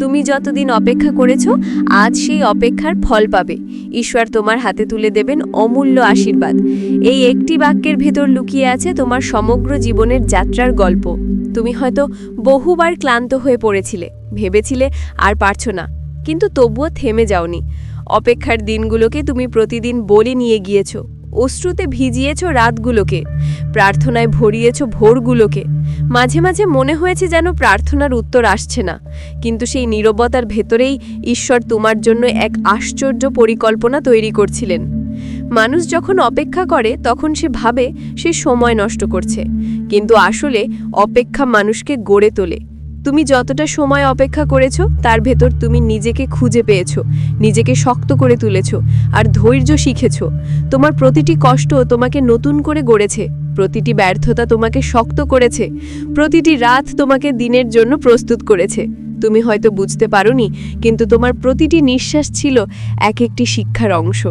তুমি যতদিন অপেক্ষা করেছ, আজ সেই অপেক্ষার ফল পাবে। ঈশ্বর তোমার হাতে তুলে দেবেন অমূল্য আশীর্বাদ। এই একটি বাক্যের ভেতর লুকিয়ে আছে তোমার সমগ্র জীবনের যাত্রার গল্প। তুমি হয়তো বহুবার ক্লান্ত হয়ে পড়েছিলে, ভেবেছিলে আর পারছ না, কিন্তু তবুও থেমে যাওনি। অপেক্ষার দিনগুলোকে তুমি প্রতিদিন বলে নিয়ে গিয়েছো। অশ্রুতে ভিজিয়েছ রাতগুলোকে, প্রার্থনায় ভরিয়েছ ভোরগুলোকে। মাঝে মাঝে মনে হয়েছে যেন প্রার্থনার উত্তর আসছে না, কিন্তু সেই নীরবতার ভেতরেই ঈশ্বর তোমার জন্য এক আশ্চর্য পরিকল্পনা তৈরি করছিলেন। মানুষ যখন অপেক্ষা করে, তখন সে ভাবে সে সময় নষ্ট করছে, কিন্তু আসলে অপেক্ষা মানুষকে গড়ে তোলে। তুমি যতটা সময় অপেক্ষা করেছ, তার ভেতর তুমি নিজেকে খুঁজে পেয়েছ, নিজেকে শক্ত করে তুলেছো আর ধৈর্য শিখেছো। তোমার প্রতিটি কষ্ট তোমাকে নতুন করে গড়েছে, প্রতিটি ব্যর্থতা তোমাকে শক্ত করেছে, প্রতিটি রাত তোমাকে দিনের জন্য প্রস্তুত করেছে। তুমি হয়তো বুঝতে পারোনি, কিন্তু তোমার প্রতিটি নিঃশ্বাস ছিল এক একটি শিক্ষার অংশ।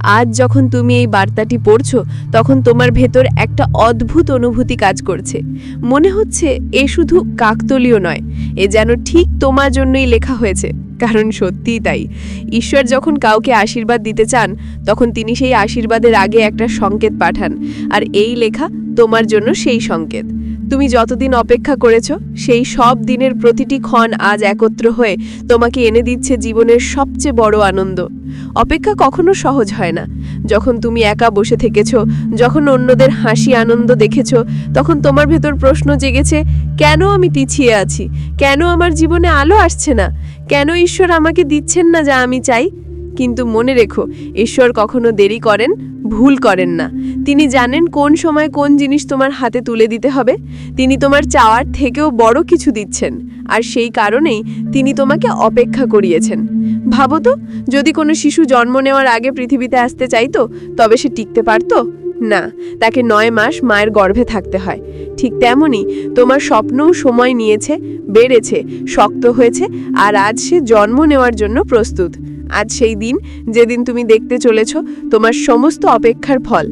আজ যখন তুমি এই বার্তাটি পড়ছো, তখন তোমার ভেতর একটা অদ্ভুত অনুভূতি কাজ করছে। মনে হচ্ছে এ শুধু কাকতলীয় নয়, এ যেন ঠিক তোমার জন্যই লেখা হয়েছে। কারণ সত্যিই তাই। ঈশ্বর যখন কাউকে আশীর্বাদ দিতে চান, তখন তিনি সেই আশীর্বাদের আগে একটা সংকেত পাঠান, আর এই লেখা, তোমার জন্য সেই সংকেত। তুমি যতদিন অপেক্ষা করেছ, সেই সব দিনের প্রতিটি ক্ষণ আজ একত্র হয়ে তোমাকে এনে দিচ্ছে জীবনের সবচেয়ে বড় আনন্দ। অপেক্ষা কখনো সহজ হয় না। যখন তুমি একা বসে থেকেছ, যখন অন্যদের হাসি আনন্দ দেখেছ, তখন তোমার ভেতর প্রশ্ন জেগেছে, কেন আমি পিছিয়ে আছি? কেন আমার জীবনে আলো আসছে না? কেন ঈশ্বর আমাকে দিচ্ছেন না যা আমি চাই? কিন্তু মনে রেখো, ঈশ্বর কখনো দেরি করেন, ভুল করেন না। তিনি জানেন কোন সময় কোন জিনিস তোমার হাতে তুলে দিতে হবে। তিনি তোমার চাওয়ার থেকেও বড় কিছু দিচ্ছেন, আর সেই কারণেই তিনি তোমাকে অপেক্ষা করিয়েছেন। ভাবো তো, যদি কোনো শিশু জন্ম নেওয়ার আগে পৃথিবীতে আসতে চাইতো, তবে সে টিকতে পারতো? না, তাকে নয় মাস মায়ের গর্ভে থাকতে হয়। ঠিক তেমনই তোমার স্বপ্নও সময় নিয়েছে, বেড়েছে, শক্ত হয়েছে, আর আজ সে জন্ম নেওয়ার জন্য প্রস্তুত। আজ সেই দিন যেদিন তুমি দেখতে চলেছ, তোমার সমস্ত অপেক্ষার ফল।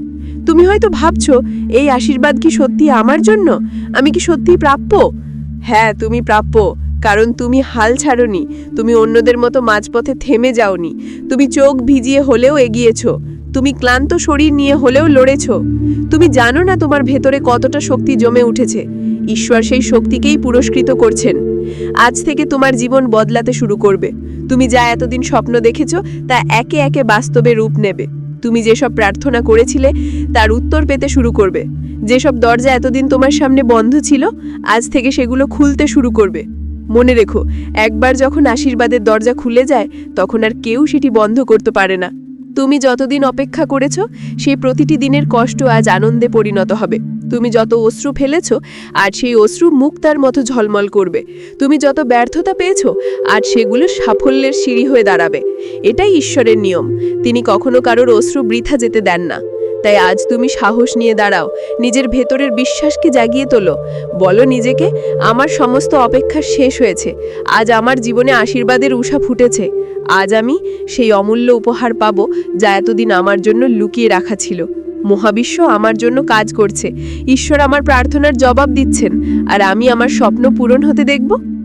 তুমি হয়তো ভাবছ, এই আশীর্বাদ কি সত্যি আমার জন্য? আমি কি সত্যি প্রাপ্য? হ্যাঁ তুমি প্রাপ্য, কারণ তুমি হাল ছাড়নি। তুমি অন্যদের মতো মাঝপথে থেমে যাওনি। তুমি চোখ ভিজিয়ে হলেও এগিয়েছো। তুমি ক্লান্ত শরীর নিয়ে হলেও লড়েছ। তুমি জানো না তোমার ভেতরে কতটা শক্তি জমে উঠেছে। ঈশ্বর সেই শক্তিকেই পুরস্কৃত করছেন। আজ থেকে তোমার জীবন বদলাতে শুরু করবে। তুমি যা এতদিন স্বপ্ন দেখেছ, তা একে একে বাস্তবে রূপ নেবে। তুমি যেসব প্রার্থনা করেছিলে, তার উত্তর পেতে শুরু করবে। যেসব দরজা এতদিন তোমার সামনে বন্ধ ছিল, আজ থেকে সেগুলো খুলতে শুরু করবে। মনে রেখো, একবার যখন আশীর্বাদের দরজা খুলে যায়, তখন আর কেউ সেটি বন্ধ করতে পারে না। তুমি যতদিন অপেক্ষা করেছ, সেই প্রতিটি দিনের কষ্ট আজ আনন্দে পরিণত হবে। তুমি যত অশ্রু ফেলেছ, আর সেই অশ্রু মুক্তার মতো ঝলমল করবে। তুমি যত ব্যর্থতা পেয়েছ, আর সেগুলো সাফল্যের সিঁড়ি হয়ে দাঁড়াবে। এটাই ঈশ্বরের নিয়ম। তিনি কখনো কারোর অশ্রু বৃথা যেতে দেন না। তাই আজ তুমি সাহস নিয়ে দাঁড়াও, নিজের ভেতরের বিশ্বাসকে জাগিয়ে তোলো। বলো নিজেকে, আমার সমস্ত অপেক্ষা শেষ হয়েছে। আজ আমার জীবনে আশীর্বাদের উষা ফুটেছে। আজ আমি সেই অমূল্য উপহার পাব যা এতদিন আমার জন্য লুকিয়ে রাখা ছিল। মহাবিশ্ব আমার জন্য কাজ করছে। ঈশ্বর আমার প্রার্থনার জবাব দিচ্ছেন। আর আমি আমার স্বপ্ন পূরণ হতে দেখব?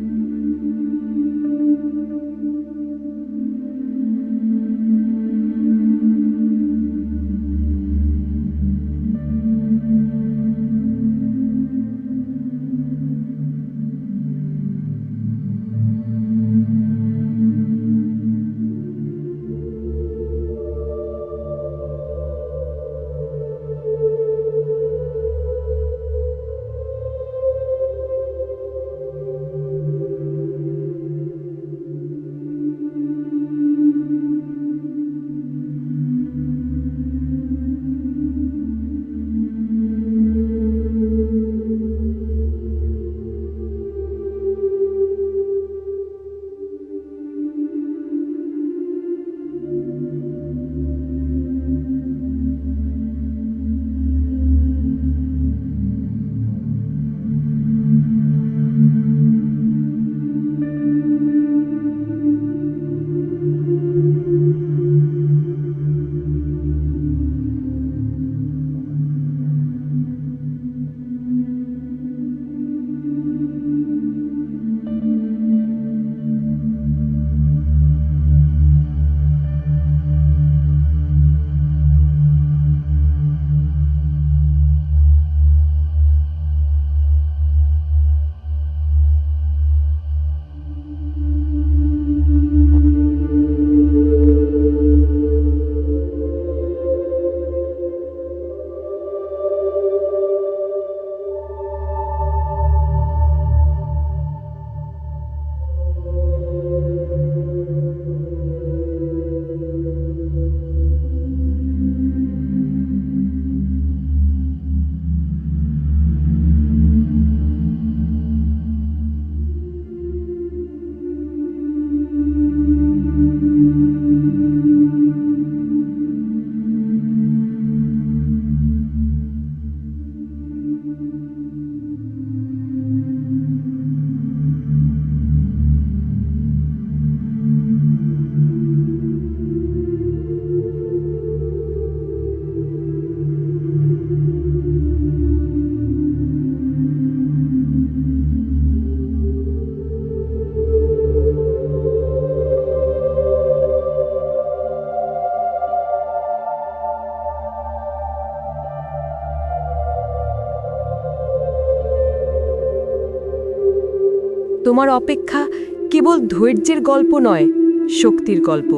তোমার অপেক্ষা কেবল ধৈর্যের গল্প নয়, শক্তির গল্প।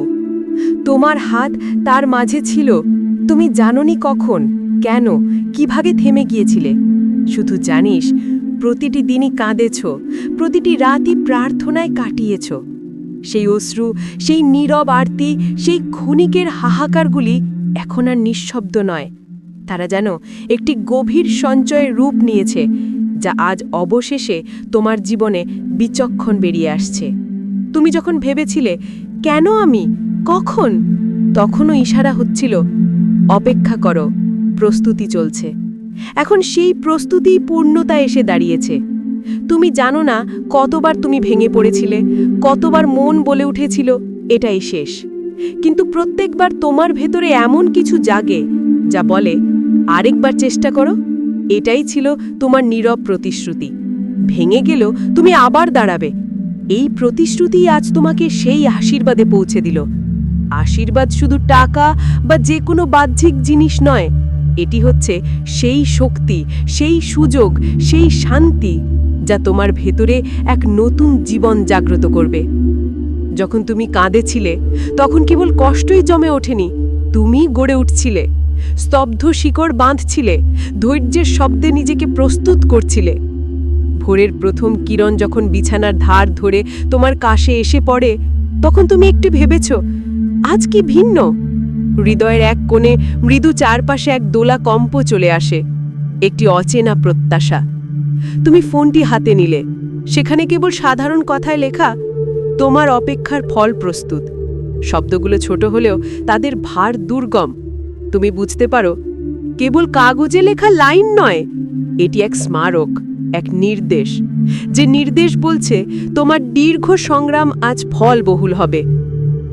তোমার হাত তার মাঝে ছিল, তুমি জাননি কখন, কেন, কীভাবে থেমে গিয়েছিলে। শুধু জানিস, প্রতিটি দিনই কাঁদেছ, প্রতিটি রাতই প্রার্থনায় কাটিয়েছ। সেই অশ্রু, সেই নীরব আরতি, সেই ক্ষণিকের হাহাকারগুলি এখন আর নিঃশব্দ নয়। তারা যেন একটি গভীর সঞ্চয়ের রূপ নিয়েছে যা আজ অবশেষে তোমার জীবনে বিচক্ষণ বেরিয়ে আসছে। তুমি যখন ভেবেছিলে, কেন আমি? কখন? তখনও ইশারা হচ্ছিল, অপেক্ষা করো, প্রস্তুতি চলছে। এখন সেই প্রস্তুতিই পূর্ণতা এসে দাঁড়িয়েছে। তুমি জানো না কতবার তুমি ভেঙে পড়েছিলে, কতবার মন বলে উঠেছিল, এটাই শেষ। কিন্তু প্রত্যেকবার তোমার ভেতরে এমন কিছু জাগে, যা বলে, আরেকবার চেষ্টা করো। এটাই ছিল তোমার নীরব প্রতিশ্রুতি। ভেঙে গেলেও তুমি আবার দাঁড়াবে। এই প্রতিশ্রুতিই আজ তোমাকে সেই আশীর্বাদে পৌঁছে দিল। আশীর্বাদ শুধু টাকা বা যে কোনো বাহ্যিক জিনিস নয়, এটি হচ্ছে সেই শক্তি, সেই সুযোগ, সেই শান্তি যা তোমার ভেতরে এক নতুন জীবন জাগ্রত করবে। যখন তুমি কাঁদেছিলে, তখন কেবল কষ্টই জমে ওঠেনি তুমি গড়ে উঠছিলে। স্তব্ধ শিকড় বাঁধছিলে, ধৈর্যের শব্দে নিজেকে প্রস্তুত করছিলে। ভোরের প্রথম কিরণ যখন বিছানার ধার ধরে তোমার কাশে এসে পড়ে, তখন তুমি একটু ভেবেছ, আজ কি ভিন্ন? হৃদয়ের এক কোণে মৃদু চারপাশে এক দোলা কম্প চলে আসে, একটি অচেনা প্রত্যাশা। তুমি ফোনটি হাতে নিলে, সেখানে কেবল সাধারণ কথায় লেখা, তোমার অপেক্ষার ফল প্রস্তুত। শব্দগুলো ছোট হলেও তাদের ভার দুর্গম। তুমি বুঝতে পারো, কেবল কাগজে লেখা লাইন নয়, এটি এক স্মারক, এক নির্দেশ। যে নির্দেশ বলছে, তোমার দীর্ঘ সংগ্রাম আজ ফল বহুল হবে।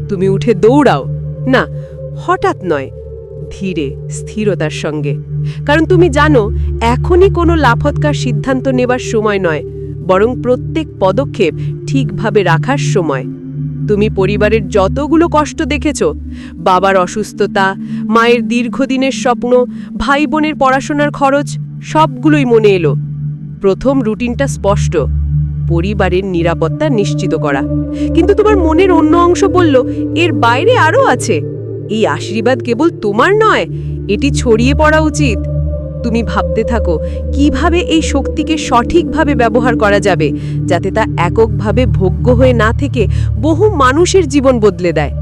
তুমি উঠে দৌড়াও। না, হঠাৎ নয়, ধীরে, স্থিরতার সঙ্গে। কারণ তুমি জানো, এখনই কোনো লাফৎকার সিদ্ধান্ত নেবার সময় নয়, বরং প্রত্যেক পদক্ষেপ ঠিকভাবে রাখার সময়। তুমি পরিবারের যতগুলো কষ্ট দেখেছ, বাবার অসুস্থতা, মায়ের দীর্ঘদিনের স্বপ্ন ভাই বোনের পড়াশোনার খরচ, সবগুলোই মনে এলো। প্রথম রুটিনটা স্পষ্ট, পরিবারের নিরাপত্তা নিশ্চিত করা। কিন্তু তোমার মনের অন্য অংশ বলল, এর বাইরে আরও আছে। এই আশীর্বাদ কেবল তোমার নয়, এটি ছড়িয়ে পড়া উচিত। তুমি ভাবতে থাকো কীভাবে এই শক্তিকে সঠিকভাবে ব্যবহার করা যাবে, যাতে তা এককভাবে ভোগ্য হয়ে না থেকে বহু মানুষের জীবন বদলে দেয়।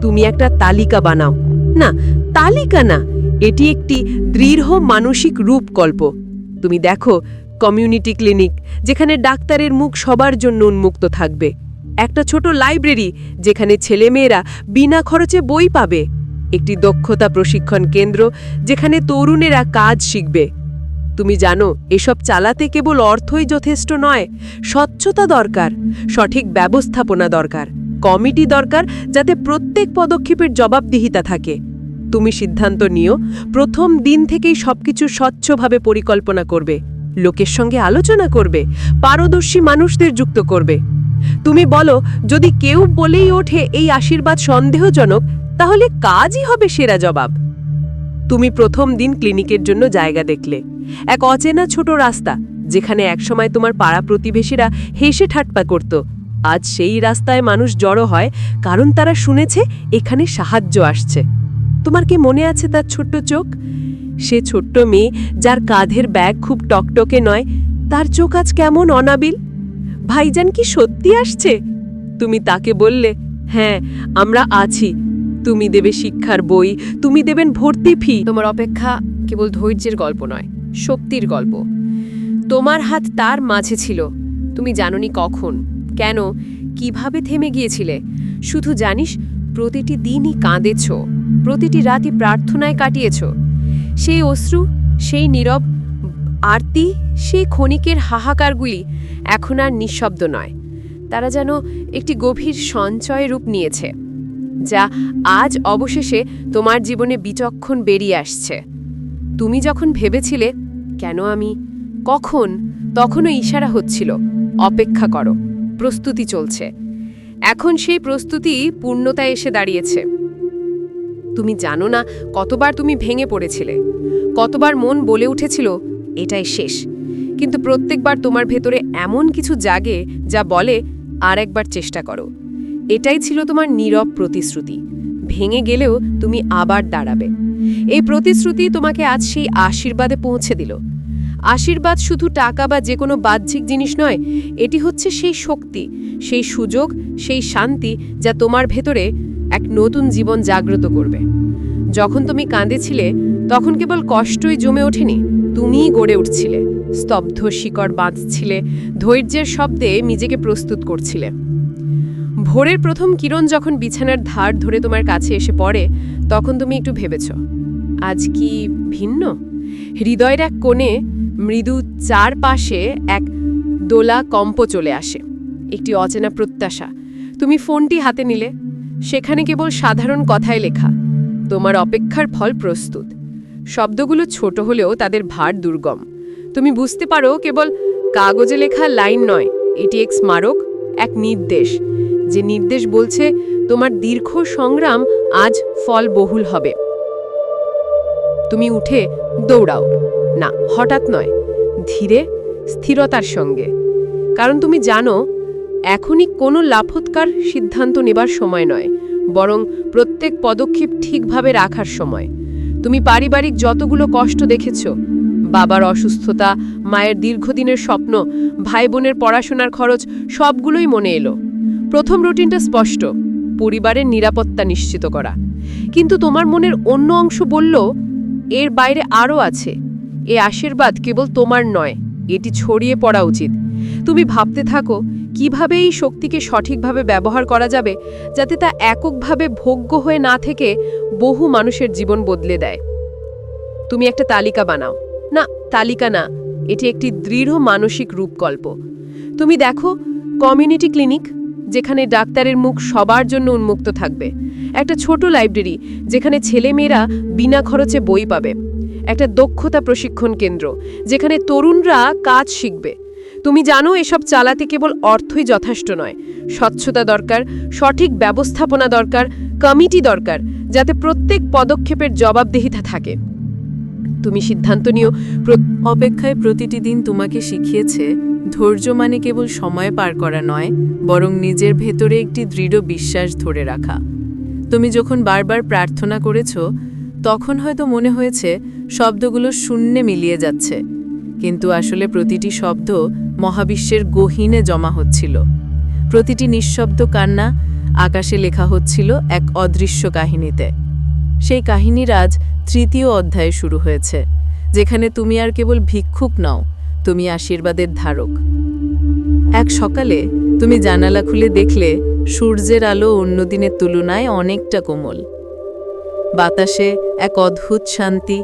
তুমি একটা তালিকা বানাও। না, তালিকা না, এটি একটি দৃঢ় মানসিক রূপকল্প। তুমি দেখো, কমিউনিটি ক্লিনিক, যেখানে ডাক্তারের মুখ সবার জন্য উন্মুক্ত থাকবে। একটা ছোট লাইব্রেরি, যেখানে ছেলেমেয়েরা বিনা খরচে বই পাবে। একটি দক্ষতা প্রশিক্ষণ কেন্দ্র যেখানে তরুণেরা কাজ শিখবে। তুমি জানো, এসব চালাতে কেবল অর্থই যথেষ্ট নয়, স্বচ্ছতা দরকার, সঠিক ব্যবস্থাপনা দরকার, কমিটি দরকার যাতে প্রত্যেক পদক্ষেপের জবাবদিহিতা থাকে। তুমি সিদ্ধান্ত নিও, প্রথম দিন থেকেই সবকিছু স্বচ্ছভাবে পরিকল্পনা করবে, লোকের সঙ্গে আলোচনা করবে, পারদর্শী মানুষদের যুক্ত করবে। তুমি বলো, যদি কেউ বলেই ওঠে এই আশীর্বাদ সন্দেহজনক তাহলে কাজই হবে সেরা জবাব। তুমি প্রথম দিন ক্লিনিকের জন্য জায়গা দেখলে। এক অচেনা ছোট রাস্তা, যেখানে একসময় তোমার পাড়া প্রতিবেশীরা হেসে ঠাট্টা করত। আজ সেই রাস্তায় মানুষ জড়ো হয়, কারণ তারা শুনেছে এখানে সাহায্য আসছে। তোমার কি মনে আছে তার ছোট্ট চোখ? সে ছোট্ট মেয়ে, যার কাঁধের ব্যাগ খুব টকটকে নয়, তার চোখ আজ কেমন অনাবিল? ভাইজান কি সত্যি আসছে? তুমি তাকে বললে হ্যাঁ আমরা আছি। তুমি দেবে শিক্ষার বই, তুমি দেবেন ভর্তি ফি। তোমার অপেক্ষা কেবল ধৈর্যের গল্প নয়, শক্তির গল্প। তোমার হাত তার মাঝে ছিল। তুমি জাননি কখন, কেন, কীভাবে থেমে গিয়েছিলে। শুধু জানিস, প্রতিটি দিনই কাঁদেছ, প্রতিটি রাতই প্রার্থনায় কাটিয়েছ। সেই অশ্রু, সেই নীরব আরতি, সেই ক্ষণিকের হাহাকারগুলি এখন আর নিঃশব্দ নয়। তারা যেন একটি গভীর সঞ্চয় রূপ নিয়েছে। যা আজ অবশেষে তোমার জীবনে বিচক্ষণ বেরিয়ে আসছে। তুমি যখন ভেবেছিলে, কেন আমি? কখন? তখনও ইশারা হচ্ছিল, অপেক্ষা করো, প্রস্তুতি চলছে। এখন সেই প্রস্তুতি পূর্ণতায় এসে দাঁড়িয়েছে। তুমি জানো না কতবার তুমি ভেঙে পড়েছিলে, কতবার মন বলে উঠেছিল, এটাই শেষ। কিন্তু প্রত্যেকবার তোমার ভেতরে এমন কিছু জাগে যা বলে, আর একবার চেষ্টা করো। এটাই ছিল তোমার নীরব প্রতিশ্রুতি। ভেঙে গেলেও তুমি আবার দাঁড়াবে। এই প্রতিশ্রুতি তোমাকে আজ সেই আশীর্বাদে পৌঁছে দিল। আশীর্বাদ শুধু টাকা বা যে কোনো বাহ্যিক জিনিস নয়, এটি হচ্ছে সেই শক্তি, সেই সুযোগ, সেই শান্তি যা তোমার ভেতরে এক নতুন জীবন জাগ্রত করবে। যখন তুমি কাঁদেছিলে, তখন কেবল কষ্টই জমে ওঠেনি, তুমিই গড়ে উঠছিলে। স্তব্ধ শিকড় বাঁধছিলে, ধৈর্যের শব্দে নিজেকে প্রস্তুত করছিলে। ভোরের প্রথম কিরণ যখন বিছানার ধার ধরে তোমার কাছে এসে পড়ে, তখন তুমি একটু ভেবেছ, আজ কি ভিন্ন? হৃদয়ের এক কোণে মৃদু চারপাশে এক দোলা কম্প চলে আসে, একটি অচেনা প্রত্যাশা। তুমি ফোনটি হাতে নিলে, সেখানে কেবল সাধারণ কথায় লেখা, তোমার অপেক্ষার ফল প্রস্তুত। শব্দগুলো ছোট হলেও তাদের ভার দুর্গম। তুমি বুঝতে পারো, কেবল কাগজে লেখা লাইন নয়, এটি এক স্মারক, এক নির্দেশ। যে নির্দেশ বলছে, তোমার দীর্ঘ সংগ্রাম আজ ফল বহুল হবে। তুমি উঠে দৌড়াও। না, হঠাৎ নয়, ধীরে, স্থিরতার সঙ্গে। কারণ তুমি জানো, এখনই কোনো লাফৎকার সিদ্ধান্ত নেবার সময় নয়, বরং প্রত্যেক পদক্ষেপ ঠিকভাবে রাখার সময়। তুমি পারিবারিক যতগুলো কষ্ট দেখেছ, বাবার অসুস্থতা, মায়ের দীর্ঘদিনের স্বপ্ন ভাই বোনের পড়াশোনার খরচ, সবগুলোই মনে এলো। প্রথম রুটিনটা স্পষ্ট, পরিবারের নিরাপত্তা নিশ্চিত করা। কিন্তু তোমার মনের অন্য অংশ বলল, এর বাইরে আরও আছে। এ আশীর্বাদ কেবল তোমার নয়, এটি ছড়িয়ে পড়া উচিত। তুমি ভাবতে থাকো, কীভাবে এই শক্তিকে সঠিকভাবে ব্যবহার করা যাবে, যাতে তা এককভাবে ভোগ্য হয়ে না থেকে বহু মানুষের জীবন বদলে দেয়। তুমি একটা তালিকা বানাও। না, তালিকা না, এটি একটি দৃঢ় মানসিক রূপকল্প। তুমি দেখো, কমিউনিটি ক্লিনিক যেখানে ডাক্তারের মুখ সবার জন্য উন্মুক্ত থাকবে। একটা ছোট লাইব্রেরি যেখানে ছেলেমেয়েরা বিনা খরচে বই পাবে। একটা দক্ষতা প্রশিক্ষণ কেন্দ্র যেখানে তরুণরা কাজ শিখবে। তুমি জানো এসব চালাতে কেবল অর্থই যথেষ্ট নয়। স্বচ্ছতা দরকার, সঠিক ব্যবস্থাপনা দরকার, কমিটি দরকার, যাতে প্রত্যেক পদক্ষেপের জবাবদিহিতা থাকে। তুমি সিদ্ধান্ত নিও অপেক্ষায় প্রতিটি দিন তোমাকে শিখিয়েছে, ধৈর্য মানে কেবল সময় পার করা নয়, বরং নিজের ভেতরে একটি দৃঢ় বিশ্বাস ধরে রাখা। তুমি যখন বারবার প্রার্থনা করেছ, তখন হয়তো মনে হয়েছে শব্দগুলো শূন্যে মিলিয়ে যাচ্ছে, কিন্তু আসলে প্রতিটি শব্দ মহাবিশ্বের গহীনে জমা হচ্ছিল। প্রতিটি নিঃশব্দ কান্না আকাশে লেখা হচ্ছিল এক অদৃশ্য কাহিনীতে। সেই কাহিনীর আজ তৃতীয় অধ্যায়ে শুরু হয়েছে, যেখানে তুমি আর কেবল ভিক্ষুক নও, তুমি আশীর্বাদের ধারক। এক সকালে তুমি জানালা খুলে দেখলে সূর্যের আলো অন্য দিনের তুলনায় অনেকটা কোমল। বাতাসে এক অদ্ভুত শান্তি,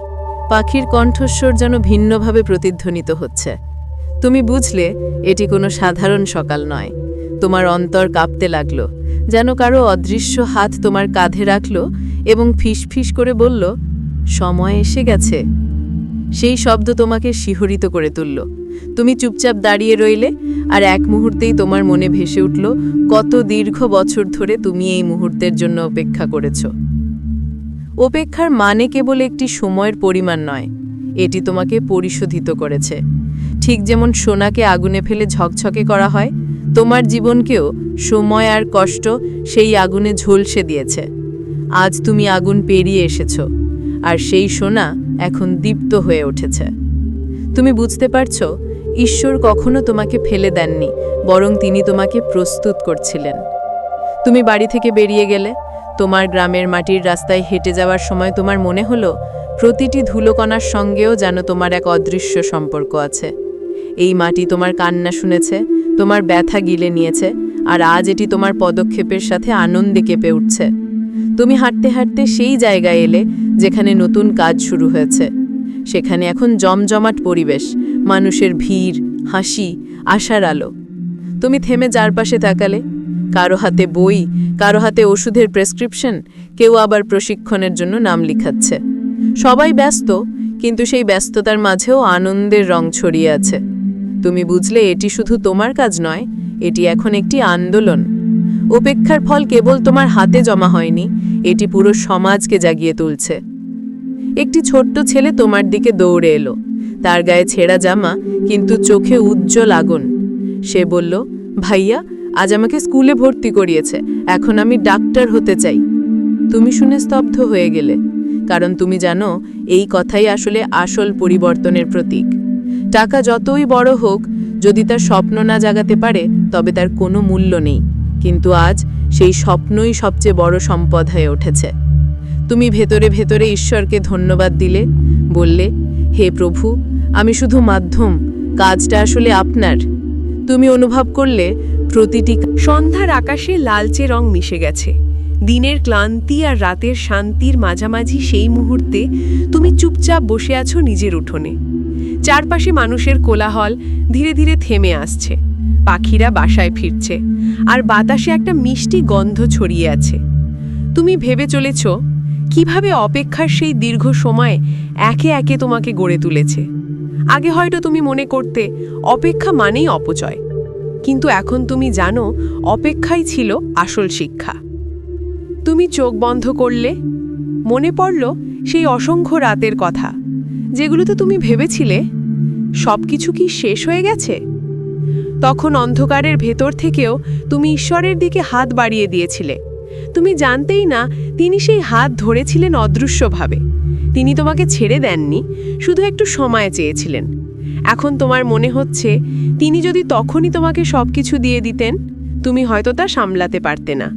পাখির কণ্ঠস্বর যেন ভিন্নভাবে প্রতিধ্বনিত হচ্ছে। তুমি বুঝলে, এটি কোনো সাধারণ সকাল নয়। তোমার অন্তর কাঁপতে লাগল, যেন কারও অদৃশ্য হাত তোমার কাঁধে রাখল এবং ফিসফিস করে বলল, সময় এসে গেছে। সেই শব্দ তোমাকে শিহরিত করে তুলল। তুমি চুপচাপ দাঁড়িয়ে রইলে আর এক মুহূর্তেই তোমার মনে ভেসে উঠল, কত দীর্ঘ বছর ধরে তুমি এই মুহূর্তের জন্য অপেক্ষা করেছ। অপেক্ষার মানে কেবল একটি সময়ের পরিমাণ নয়, এটি তোমাকে পরিশোধিত করেছে। ঠিক যেমন সোনাকে আগুনে ফেলে ঝকঝকে করা হয়, তোমার জীবনকেও সময় আর কষ্ট সেই আগুনে ঝলসে দিয়েছে। আজ তুমি আগুন পেরিয়ে এসেছ, আর সেই সোনা এখন দীপ্ত হয়ে উঠেছে। তুমি বুঝতে পারছ, ঈশ্বর কখনো তোমাকে ফেলে দেননি, বরং তিনি তোমাকে প্রস্তুত করছিলেন। তুমি বাড়ি থেকে বেরিয়ে গেলে, তোমার গ্রামের মাটির রাস্তায় হেঁটে যাওয়ার সময় তোমার মনে হলো, প্রতিটি ধুলোকণার সঙ্গেও যেন তোমার এক অদৃশ্য সম্পর্ক আছে। এই মাটি তোমার কান্না শুনেছে, তোমার ব্যথা গিলে নিয়েছে, আর আজ এটি তোমার পদক্ষেপের সাথে আনন্দে কেঁপে উঠছে। তুমি হাঁটতে হাঁটতে সেই জায়গায় এলে যেখানে নতুন কাজ শুরু হয়েছে। সেখানে এখন জমজমাট পরিবেশ, মানুষের ভিড়, হাসি, আশার আলো। তুমি থেমে চারপাশে তাকালে। কারও হাতে বই, কারও হাতে ওষুধের প্রেসক্রিপশন, কেউ আবার প্রশিক্ষণের জন্য নাম লিখাচ্ছে। সবাই ব্যস্ত, কিন্তু সেই ব্যস্ততার মাঝেও আনন্দের রং ছড়িয়ে আছে। তুমি বুঝলে, এটি শুধু তোমার কাজ নয়, এটি এখন একটি আন্দোলন। উপেক্ষার ফল কেবল তোমার হাতে জমা হয়নি, এটি পুরো সমাজকে জাগিয়ে তুলছে। একটি ছোট্ট ছেলে তোমার দিকে দৌড়ে এলো। তার গায়ে ছেঁড়া জামা, কিন্তু চোখে উজ্জ্বল আগুন। সে বলল, ভাইয়া, আজ আমাকে স্কুলে ভর্তি করিয়েছে, এখন আমি ডাক্তার হতে চাই। তুমি শুনে স্তব্ধ হয়ে গেলে, কারণ তুমি জানো, এই কথাই আসলে আসল পরিবর্তনের প্রতীক। টাকা যতই বড় হোক, যদি তার স্বপ্ন না জাগাতে পারে, তবে তার কোনো মূল্য নেই। কিন্তু আজ সেই স্বপ্নই সবচেয়ে বড় সম্পদ হয়ে উঠেছে। তুমি ভেতরে ভেতরে ঈশ্বরকে ধন্যবাদ দিলে, বললে, হে প্রভু, আমি শুধু মাধ্যম, কাজটা আসলে আপনার। তুমি অনুভব করলে প্রতিটি সন্ধ্যার আকাশে লালচে রং মিশে গেছে। দিনের ক্লান্তি আর রাতের শান্তির মাঝামাঝি সেই মুহূর্তে তুমি চুপচাপ বসে আছো নিজের উঠোনে। চারপাশে মানুষের কোলাহল ধীরে ধীরে থেমে আসছে। পাখিরা বাসায় ফিরছে, আর বাতাসে একটা মিষ্টি গন্ধ ছড়িয়ে আছে। তুমি ভেবে চলেছ, কীভাবে অপেক্ষার সেই দীর্ঘ সময় একে একে তোমাকে গড়ে তুলেছে। আগে হয়তো তুমি মনে করতে, অপেক্ষা মানেই অপচয়। কিন্তু এখন তুমি জানো, অপেক্ষাই ছিল আসল শিক্ষা। তুমি চোখ বন্ধ করলে, মনে পড়ল সেই অসংখ্য রাতের কথা, যেগুলোতে তুমি ভেবেছিলে সব কিছু কি শেষ হয়ে গেছে? তখন অন্ধকারের ভেতর থেকেও তুমি ঈশ্বরের দিকে হাত বাড়িয়ে দিয়েছিলে। তুমি জানতেই না, তিনি সেই হাত ধরেছিলেন অদৃশ্যভাবে। তিনি তোমাকে ছেড়ে দেননি, শুধু একটু সময় চেয়েছিলেন। এখন তোমার মনে হচ্ছে, তিনি যদি তখনই তোমাকে সব কিছু দিয়ে দিতেন, তুমি হয়তো তা সামলাতে পারতে না।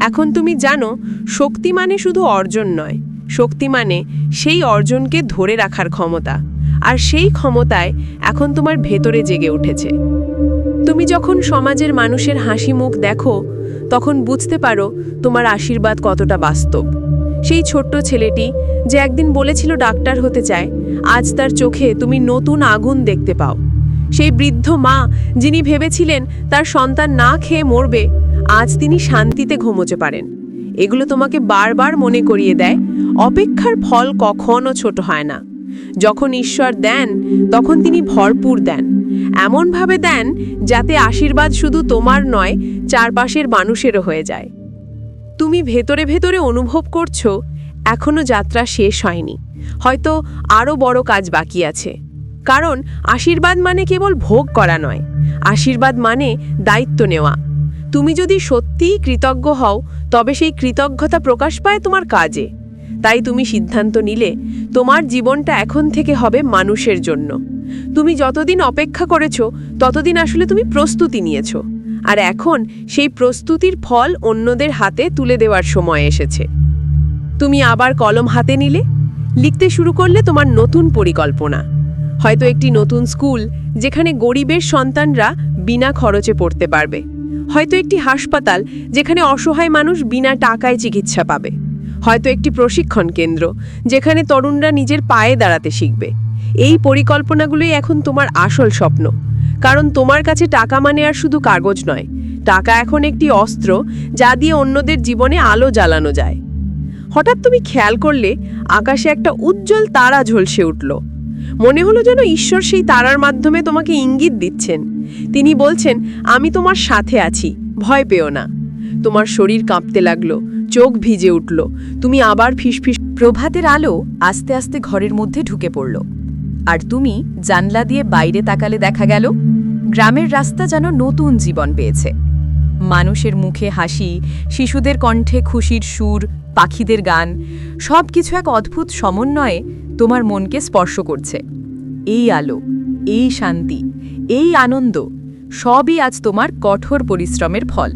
এখন তুমি জানো, শক্তি মানে শুধু অর্জন নয়, শক্তি মানে সেই অর্জনকে ধরে রাখার ক্ষমতা। আর সেই ক্ষমতায় এখন তোমার ভেতরে জেগে উঠেছে। তুমি যখন সমাজের মানুষের হাসি মুখ দেখো, তখন বুঝতে পারো তোমার আশীর্বাদ কতটা বাস্তব। সেই ছোট্ট ছেলেটি যে একদিন বলেছিল ডাক্তার হতে চায়, আজ তার চোখে তুমি নতুন আগুন দেখতে পাও। সেই বৃদ্ধ মা যিনি ভেবেছিলেন তার সন্তান না খেয়ে মরবে, আজ তিনি শান্তিতে ঘুমোতে পারেন। এগুলো তোমাকে বারবার মনে করিয়ে দেয়, অপেক্ষার ফল কখনও ছোট হয় না। যখন ঈশ্বর দেন, তখন তিনি ভরপুর দেন। এমনভাবে দেন যাতে আশীর্বাদ শুধু তোমার নয়, চারপাশের মানুষেরও হয়ে যায়। তুমি ভেতরে ভেতরে অনুভব করছ, এখনও যাত্রা শেষ হয়নি। হয়তো আরও বড় কাজ বাকি আছে। কারণ আশীর্বাদ মানে কেবল ভোগ করা নয়। আশীর্বাদ মানে দায়িত্ব নেওয়া। তুমি যদি সত্যিই কৃতজ্ঞ হও, তবে সেই কৃতজ্ঞতা প্রকাশ পায় তোমার কাজে। তাই তুমি সিদ্ধান্ত নিলে, তোমার জীবনটা এখন থেকে হবে মানুষের জন্য। তুমি যতদিন অপেক্ষা করেছ, ততদিন আসলে তুমি প্রস্তুতি নিয়েছ। আর এখন সেই প্রস্তুতির ফল অন্যদের হাতে তুলে দেওয়ার সময় এসেছে। তুমি আবার কলম হাতে নিলে? লিখতে শুরু করলে তোমার নতুন পরিকল্পনা। হয়তো একটি নতুন স্কুল, যেখানে গরিবের সন্তানরা বিনা খরচে পড়তে পারবে। হয়তো একটি হাসপাতাল, যেখানে অসহায় মানুষ বিনা টাকায় চিকিৎসা পাবে। হয়তো একটি প্রশিক্ষণ কেন্দ্র, যেখানে তরুণরা নিজের পায়ে দাঁড়াতে শিখবে। এই পরিকল্পনাগুলোই এখন তোমার আসল স্বপ্ন। কারণ তোমার কাছে টাকা মানে আর শুধু কাগজ নয়, টাকা এখন একটি অস্ত্র যা দিয়ে অন্যদের জীবনে আলো জ্বালানো যায়। হঠাৎ তুমি খেয়াল করলে আকাশে একটা উজ্জ্বল তারা ঝলসে উঠল। মনে হলো যেন ঈশ্বর সেই তারার মাধ্যমে তোমাকে ইঙ্গিত দিচ্ছেন। তিনি বলছেন, আমি তোমার সাথে আছি, ভয় পেও না। তোমার শরীর কাঁপতে লাগল চোখ ভিজে উঠল। তুমি আবার ফিসফিস প্রভাতের আলো আস্তে আস্তে ঘরের মধ্যে ঢুকে পড়ল। আর তুমি জানলা দিয়ে বাইরে তাকালে দেখা গেল, গ্রামের রাস্তা যেন নতুন জীবন পেয়েছে। মানুষের মুখে হাসি, শিশুদের কণ্ঠে খুশির সুর, পাখিদের গান সব কিছু এক অদ্ভুত সমন্বয়ে তোমার মনকে স্পর্শ করছে। এই আলো, এই শান্তি, এই আনন্দ, সবই আজ তোমার কঠোর পরিশ্রমের ফল।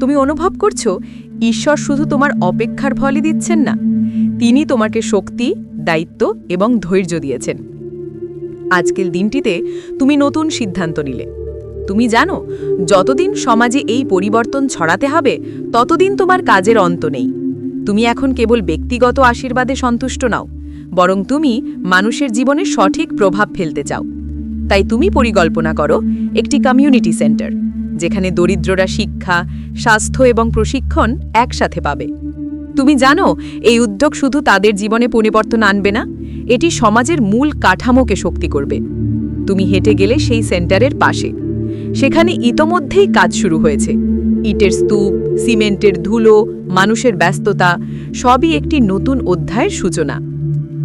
তুমি অনুভব করছ ঈশ্বর শুধু তোমার অপেক্ষার ফলই দিচ্ছেন না, তিনি তোমাকে শক্তি, দায়িত্ব এবং ধৈর্য দিয়েছেন। আজকের দিনটিতে তুমি নতুন সিদ্ধান্ত নিলে। তুমি জানো, যতদিন সমাজে এই পরিবর্তন ছড়াতে হবে, ততদিন তোমার কাজের অন্ত নেই। তুমি এখন কেবল ব্যক্তিগত আশীর্বাদে সন্তুষ্ট নাও, বরং তুমি মানুষের জীবনে সঠিক প্রভাব ফেলতে চাও। তাই তুমি পরিকল্পনা করো একটি কমিউনিটি সেন্টার। যেখানে দরিদ্ররা শিক্ষা, স্বাস্থ্য এবং প্রশিক্ষণ একসাথে পাবে। তুমি জানো, এই উদ্যোগ শুধু তাদের জীবনে পরিবর্তন আনবে না, এটি সমাজের মূল কাঠামোকে শক্তি করবে। তুমি হেঁটে গেলে সেই সেন্টারের পাশে। সেখানে ইতোমধ্যেই কাজ শুরু হয়েছে। ইটের স্তূপ, সিমেন্টের ধুলো, মানুষের ব্যস্ততা, সবই একটি নতুন অধ্যায়ের সূচনা।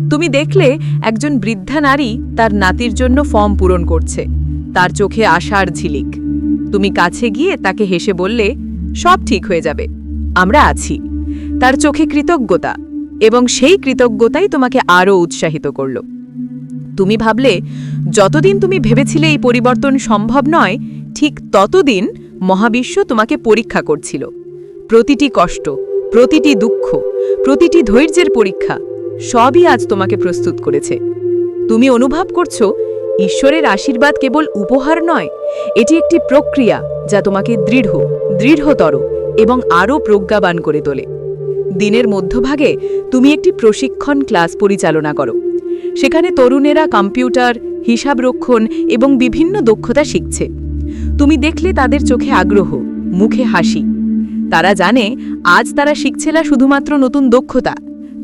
তুমি দেখলে, একজন বৃদ্ধা নারী তার নাতির জন্য ফর্ম পূরণ করছে। তার চোখে আশার ঝিলিক। তুমি কাছে গিয়ে তাকে হেসে বললে, সব ঠিক হয়ে যাবে, আমরা আছি। তার চোখে কৃতজ্ঞতা এবং সেই কৃতজ্ঞতাই তোমাকে আরও উৎসাহিত করল। তুমি ভাবলে, যতদিন তুমি ভেবেছিলে এই পরিবর্তন সম্ভব নয়, ঠিক ততদিন মহাবিশ্ব তোমাকে পরীক্ষা করছিল। প্রতিটি কষ্ট, প্রতিটি দুঃখ, প্রতিটি ধৈর্যের পরীক্ষা সবই আজ তোমাকে প্রস্তুত করেছে। তুমি অনুভব করছ ঈশ্বরের আশীর্বাদ কেবল উপহার নয়, এটি একটি প্রক্রিয়া যা তোমাকে দৃঢ়, দৃঢ়তর এবং আরও প্রজ্ঞাবান করে তোলে। দিনের মধ্যভাগে তুমি একটি প্রশিক্ষণ ক্লাস পরিচালনা করো। সেখানে তরুণেরা কম্পিউটার, হিসাবরক্ষণ এবং বিভিন্ন দক্ষতা শিখছে। তুমি দেখলে তাদের চোখে আগ্রহ, মুখে হাসি। তারা জানে, আজ তারা শিখছে না শুধুমাত্র নতুন দক্ষতা।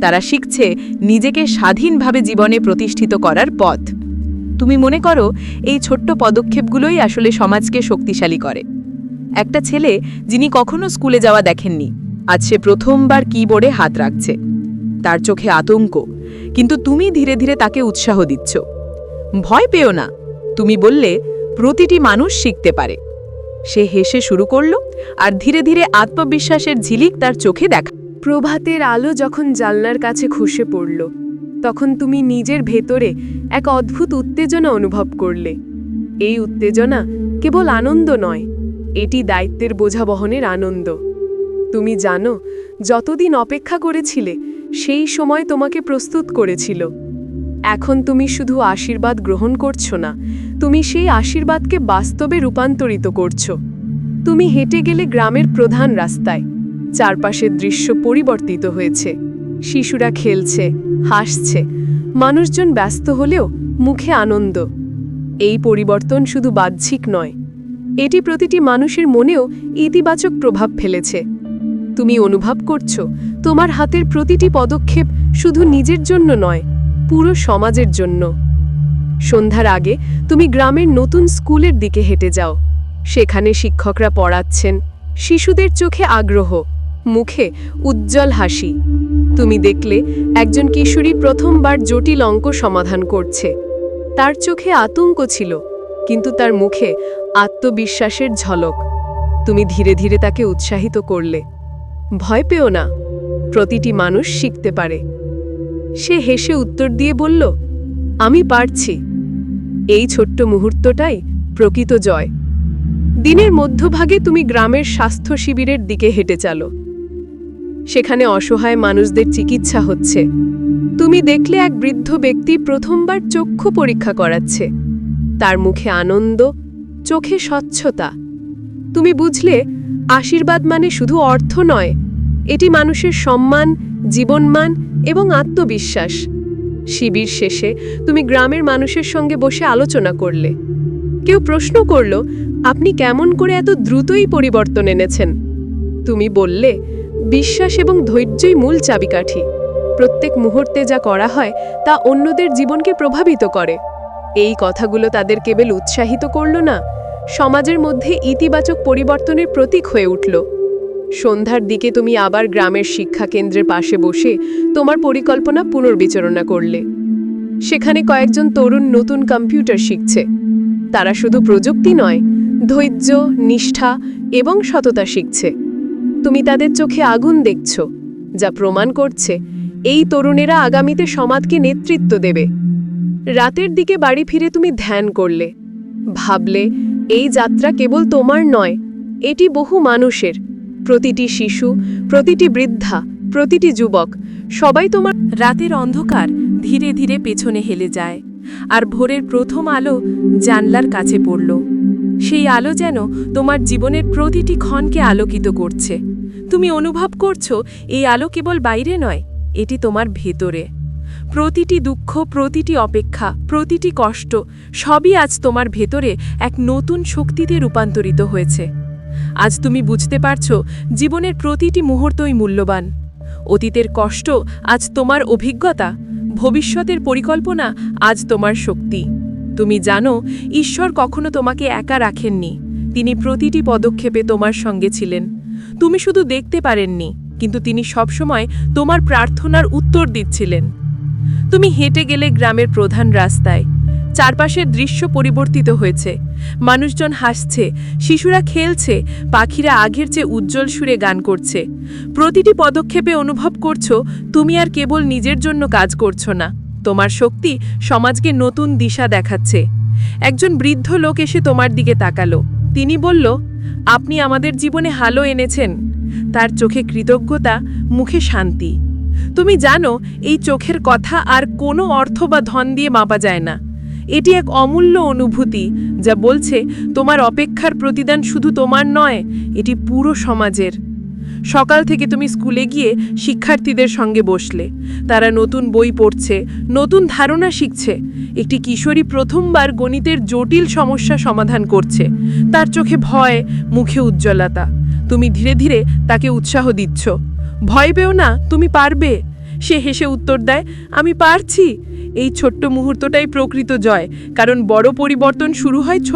তারা শিখছে নিজেকে স্বাধীনভাবে জীবনে প্রতিষ্ঠিত করার পথ। তুমি মনে করো এই ছোট্ট পদক্ষেপগুলোই আসলে সমাজকে শক্তিশালী করে। একটা ছেলে যিনি কখনো স্কুলে যাওয়া দেখেননি, আজ সে প্রথমবার কিবোর্ডে হাত রাখছে। তার চোখে আতঙ্ক, কিন্তু তুমি ধীরে ধীরে তাকে উৎসাহ দিচ্ছ। ভয় পেও না, তুমি বললে প্রতিটি মানুষ শিখতে পারে। সে হেসে শুরু করল আর ধীরে ধীরে আত্মবিশ্বাসের ঝিলিক তার চোখে দেখা। প্রভাতের আলো যখন জানলার কাছে খসে পড়ল তখন তুমি নিজের ভেতরে এক অদ্ভুত উত্তেজনা অনুভব করলে। এই উত্তেজনা কেবল আনন্দ নয়, এটি দায়িত্বের বোঝা বহনের আনন্দ। তুমি জানো, যতদিন অপেক্ষা করেছিলে, সেই সময় তোমাকে প্রস্তুত করেছিল। এখন তুমি শুধু আশীর্বাদ গ্রহণ করছ না, তুমি সেই আশীর্বাদকে বাস্তবে রূপান্তরিত করছ। তুমি হেঁটে গেলে গ্রামের প্রধান রাস্তায়, চারপাশের দৃশ্য পরিবর্তিত হয়েছে। শিশুরা খেলছে, হাসছে। মানুষজন ব্যস্ত হলেও মুখে আনন্দ। এই পরিবর্তন শুধু বাহ্যিক নয়, এটি প্রতিটি মানুষের মনেও ইতিবাচক প্রভাব ফেলেছে। তুমি অনুভব করছ, তোমার হাতের প্রতিটি পদক্ষেপ শুধু নিজের জন্য নয়, পুরো সমাজের জন্য। সন্ধ্যার আগে তুমি গ্রামের নতুন স্কুলের দিকে হেঁটে যাও। সেখানে শিক্ষকরা পড়াচ্ছেন, শিশুদের চোখে আগ্রহ। মুখে উজ্জ্বল হাসি। তুমি দেখলে একজন কিশোরী প্রথমবার জটিল অঙ্ক সমাধান করছে। তার চোখে আতঙ্ক ছিল, কিন্তু তার মুখে আত্মবিশ্বাসের ঝলক। তুমি ধীরে ধীরে তাকে উৎসাহিত করলে। ভয় পেও না, প্রতিটি মানুষ শিখতে পারে। সে হেসে উত্তর দিয়ে বলল, আমি পারছি। এই ছোট্ট মুহূর্তটাই প্রকৃত জয়। দিনের মধ্যভাগে তুমি গ্রামের স্বাস্থ্য শিবিরের দিকে হেঁটে চালো। সেখানে অসহায় মানুষদের চিকিৎসা হচ্ছে। তুমি দেখলে এক বৃদ্ধ ব্যক্তি প্রথমবার চক্ষু পরীক্ষা করাচ্ছে। তার মুখে আনন্দ, চোখে স্বচ্ছতা। তুমি বুঝলে, আশীর্বাদ মানে শুধু অর্থ নয়, এটি মানুষের সম্মান, জীবনমান এবং আত্মবিশ্বাস। শিবির শেষে তুমি গ্রামের মানুষের সঙ্গে বসে আলোচনা করলে। কেউ প্রশ্ন করল, আপনি কেমন করে এত দ্রুতই পরিবর্তন এনেছেন? তুমি বললে বিশ্বাস এবং ধৈর্যই মূল চাবিকাঠি। প্রত্যেক মুহূর্তে যা করা হয়, তা অন্যদের জীবনকে প্রভাবিত করে। এই কথাগুলো তাদের কেবল উৎসাহিত করল না, সমাজের মধ্যে ইতিবাচক পরিবর্তনের প্রতীক হয়ে উঠল। সন্ধ্যার দিকে তুমি আবার গ্রামের শিক্ষা কেন্দ্রের পাশে বসে তোমার পরিকল্পনা পুনর্বিচারণা করলে। সেখানে কয়েকজন তরুণ নতুন কম্পিউটার শিখছে। তারা শুধু প্রযুক্তি নয়, ধৈর্য, নিষ্ঠা এবং সততা শিখছে। তুমি তাদের চোখে আগুন দেখছ, যা প্রমাণ করছে এই তরুণেরা আগামীতে সমাজকে নেতৃত্ব দেবে। রাতের দিকে বাড়ি ফিরে তুমি ধ্যান করলে, ভাবলে, এই যাত্রা কেবল তোমার নয়, এটি বহু মানুষের, প্রতিটি শিশু, প্রতিটি বৃদ্ধা, প্রতিটি যুবক, সবাই তোমার রাতের অন্ধকার ধীরে ধীরে পেছনে হেলে যায়, আর ভোরের প্রথম আলো জানলার কাছে পড়ল। সেই আলো যেন তোমার জীবনের প্রতিটি ক্ষণকে আলোকিত করছে। তুমি অনুভব করছ, এই আলো কেবল বাইরে নয়, এটি তোমার ভেতরে। প্রতিটি দুঃখ, প্রতিটি অপেক্ষা, প্রতিটি কষ্ট, সবই আজ তোমার ভেতরে এক নতুন শক্তিতে রূপান্তরিত হয়েছে। আজ তুমি বুঝতে পারছ, জীবনের প্রতিটি মুহূর্তই মূল্যবান। অতীতের কষ্ট আজ তোমার অভিজ্ঞতা, ভবিষ্যতের পরিকল্পনা আজ তোমার শক্তি। তুমি জানো, ঈশ্বর কখনো তোমাকে একা রাখেননি। তিনি প্রতিটি পদক্ষেপে তোমার সঙ্গে ছিলেন। তুমি শুধু দেখতে পারেননি, কিন্তু তিনি সবসময় তোমার প্রার্থনার উত্তর দিচ্ছিলেন। তুমি হেঁটে গেলে গ্রামের প্রধান রাস্তায়। চারপাশের দৃশ্য পরিবর্তিত হয়েছে। মানুষজন হাসছে, শিশুরা খেলছে, পাখিরা আগের চেয়ে উজ্জ্বল সুরে গান করছে। প্রতিটি পদক্ষেপে অনুভব করছ, তুমি আর কেবল নিজের জন্য কাজ করছ না। তোমার শক্তি সমাজকে নতুন দিশা দেখাচ্ছে। একজন বৃদ্ধ লোক এসে তোমার দিকে তাকালো। তিনি বলল, আপনি আমাদের জীবনে হালো এনেছেন। তার চোখে কৃতজ্ঞতা, মুখে শান্তি। তুমি জানো, এই চোখের কথা আর কোনো অর্থ বা ধন দিয়ে মাপা যায় না। এটি এক অমূল্য অনুভূতি, যা বলছে, তোমার অপেক্ষার প্রতিদান শুধু তোমার নয়, এটি পুরো সমাজের। সকাল থেকে তুমি স্কুলে গিয়ে শিক্ষার্থীদের সঙ্গে বসলে। তারা নতুন বই পড়ছে, নতুন ধারণা শিখছে। একটি কিশোরী প্রথমবার গণিতের জটিল সমস্যা সমাধান করছে। তার চোখে ভয়, মুখে উজ্জ্বলতা। তুমি ধীরে ধীরে তাকে উৎসাহ দিচ্ছ। ভয় পেও না, তুমি পারবে। সে হেসে উত্তর দেয়, আমি পারছি। এই ছোট্ট মুহূর্তটাই প্রকৃত জয়, কারণ বড় পরিবর্তন শুরু হয় ছোট